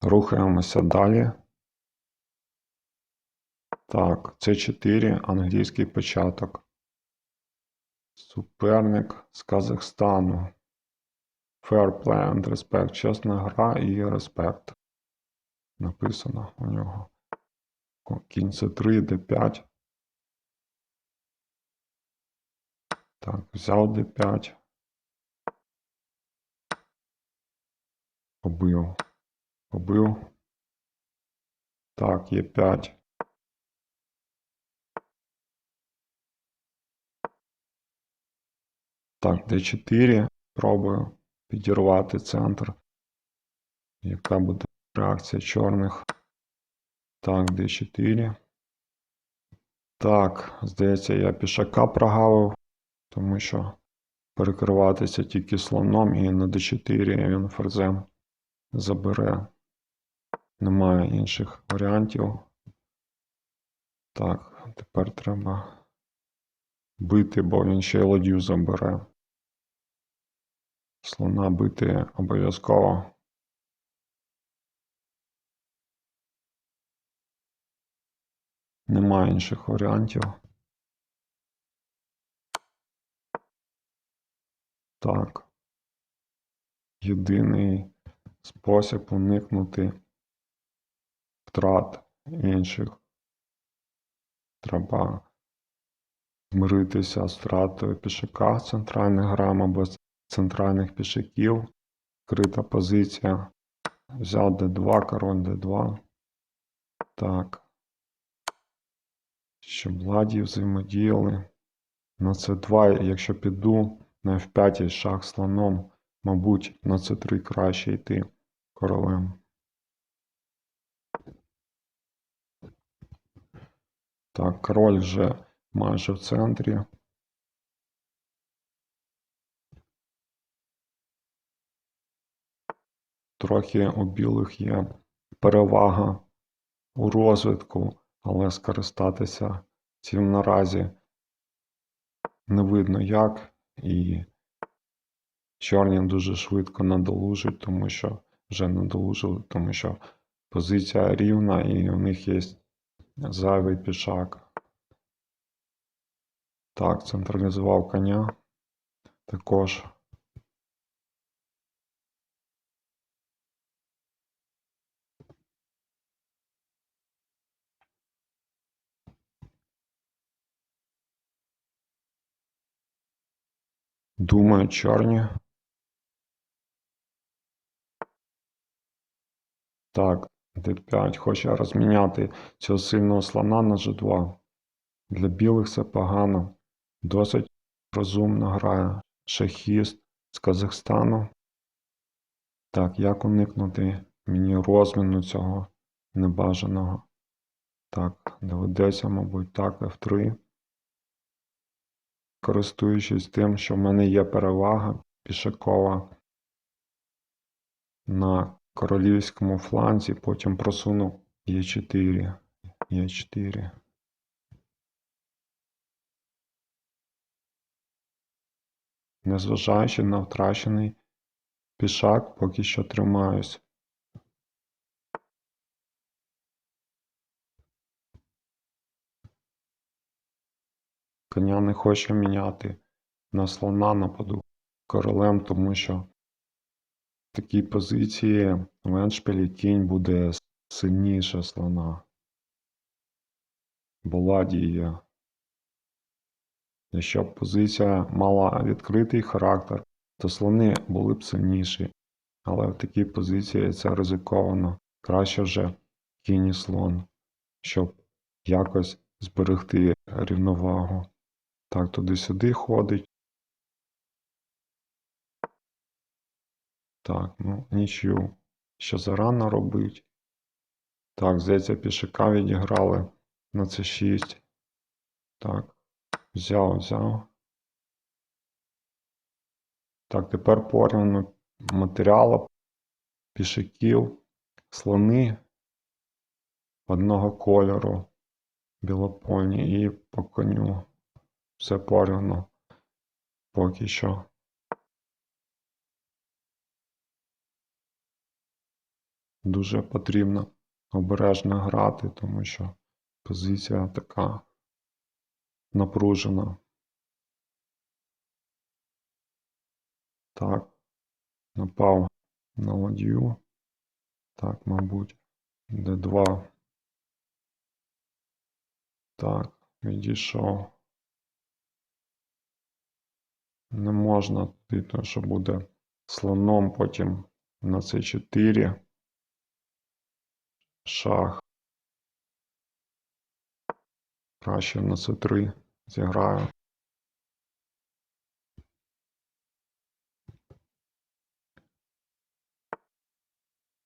Рухаємося далі. Так, це 4 англійський початок. Суперник з Казахстану. Fair play and respect. Чесна гра і респект. Написано у нього. Кінь це 3, d5. Так, взяв d5. Побив. Побив. Так, є 5. Так, d4. Пробую підірвати центр. Яка буде реакція чорних? Так, d4. Так, здається, я пішака прогавив, тому що перекриватися тільки слоном і на d4 він ферзем забере. Немає інших варіантів. Так, тепер треба бити, бо він ще й ладью забере. Слона бити обов'язково. Немає інших варіантів. Так. Єдиний спосіб уникнути втрат інших. Треба змиритися з втратою пішака центральних грам або центральних пішаків. Крита позиція. Взяв d2, король d2. Так. Щоб ладі взаємодіяли. На c2, якщо піду на f5 шах слоном, мабуть, на c3 краще йти королем. Так, король вже майже в центрі. Трохи у білих є перевага у розвитку, але скористатися цим наразі не видно як, і чорні дуже швидко надолужать, тому що вже надолужили, тому що позиція рівна і у них є зайвий пішак. Так, централізував коня. Також. Думаю, чорні. Так, d5. Хоче розміняти цього сильного слона на g2. Для білих це погано. Досить розумно грає шахіст з Казахстану. Так, як уникнути мені розміну цього небажаного? Так, доведеться, мабуть, так, F3. Користуючись тим, що в мене є перевага пішакова на королівському фланзі, потім просуну Е4. Е4. Незважаючи на втрачений пішак, поки що тримаюсь. Коня не хочу міняти на слона нападу королем, тому що такій позиції в еншпілі кінь буде сильніше слона. Бо ладі є. Якщо б позиція мала відкритий характер, то слони були б сильніші. Але в такій позиції це ризиковано. Краще вже кінь і слон, щоб якось зберегти рівновагу. Так, туди-сюди ходить. Так, ну нічю. Ще зарано робить. Так, здається, пішака відіграли на c 6 Так, взяв, взяв. Так, тепер порівняно матеріалу пішаків, слони одного кольору білопольні і по коню. Все порівняно поки що. Дуже потрібно обережно грати, тому що позиція така напружена. Так, напав на ладью. Так, мабуть, Д2. Так, відійшов. Не можна тому що буде слоном потім на С4. Шах. Краще на С3 зіграю.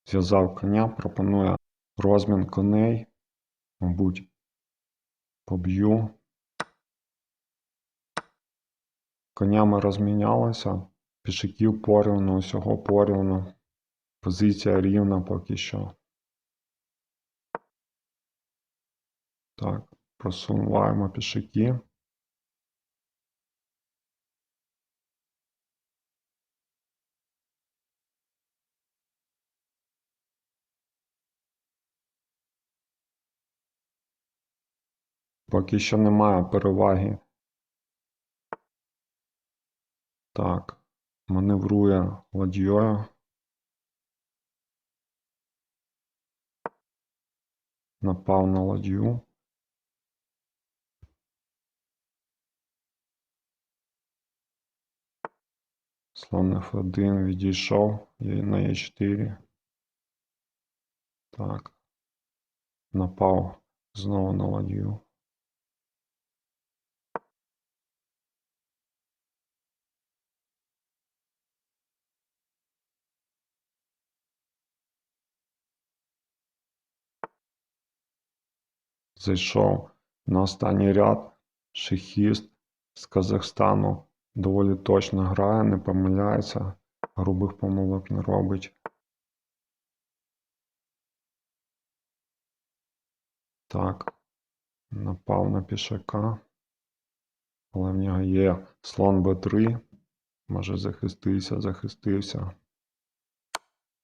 Зв'язав коня, пропонує розмін коней. Мабуть, поб'ю. Конями розмінялися. Пішаків порівну, усього порівну. Позиція рівна поки що. Так, просуваємо пішаки. Поки що немає переваги. Так, маневрує ладьєю. Напав на ладью. Слон F1 відійшов на Е4. Так. Напав знову на ладью. Зайшов на останній ряд. Шахіст з Казахстану доволі точно грає, не помиляється, грубих помилок не робить. Так, напав на пішака. Але в нього є слон Б3. Може захистився, захистився.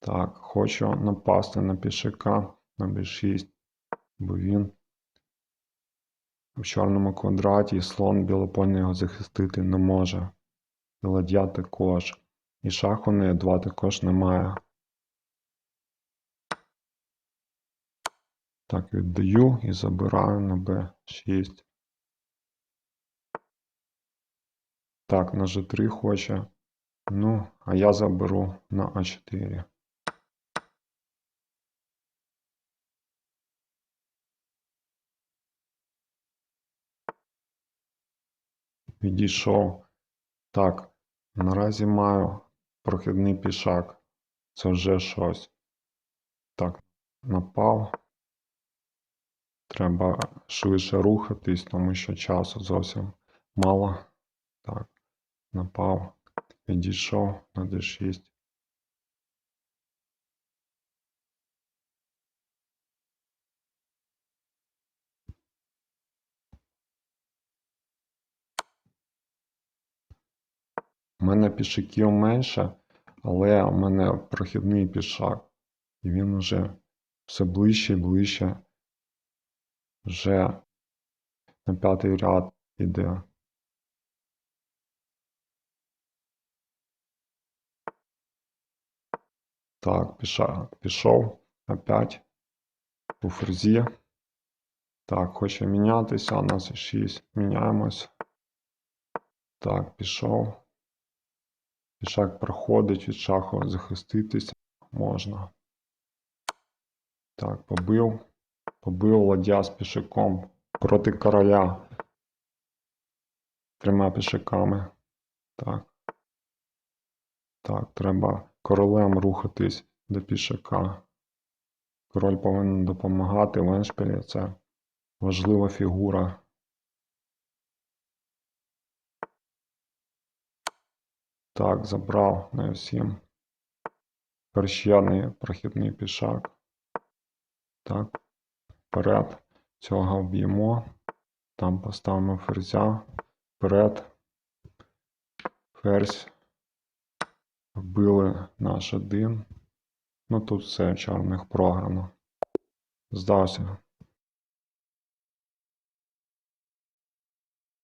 Так, хочу напасти на пішака на Б6, бо він в чорному квадраті слон білопольний його захистити не може. І ладья також. І шаху на Е2 також немає. Так, віддаю і забираю на Б6. Так, на G3 хоче. Ну, а я заберу на А4. Відійшов. Так, наразі маю прохідний пішак. Це вже щось. Так, напав. Треба швидше рухатись, тому що часу зовсім мало. Так, напав, відійшов на d6. У мене пішаків менше, але у мене прохідний пішак. І він вже все ближче і ближче. Вже на п'ятий ряд іде. Так, пішак пішов опять у ферзі. Так, хоче мінятися. У нас 6. Міняємось. Так, пішов. Пішак проходить від шаху захиститися можна. Так, побив. Побив ладья з пішаком проти короля. Трьома пішаками. Так. Так, треба королем рухатись до пішака. Король повинен допомагати в еншпілі. Це важлива фігура. Так, забрав на F7. Першєрний прохідний пішак. Так, вперед. Цього вб'ємо. Там поставимо ферзя. Вперед. Ферзь. Вбили наш один. Ну тут все чорних програно. Здався.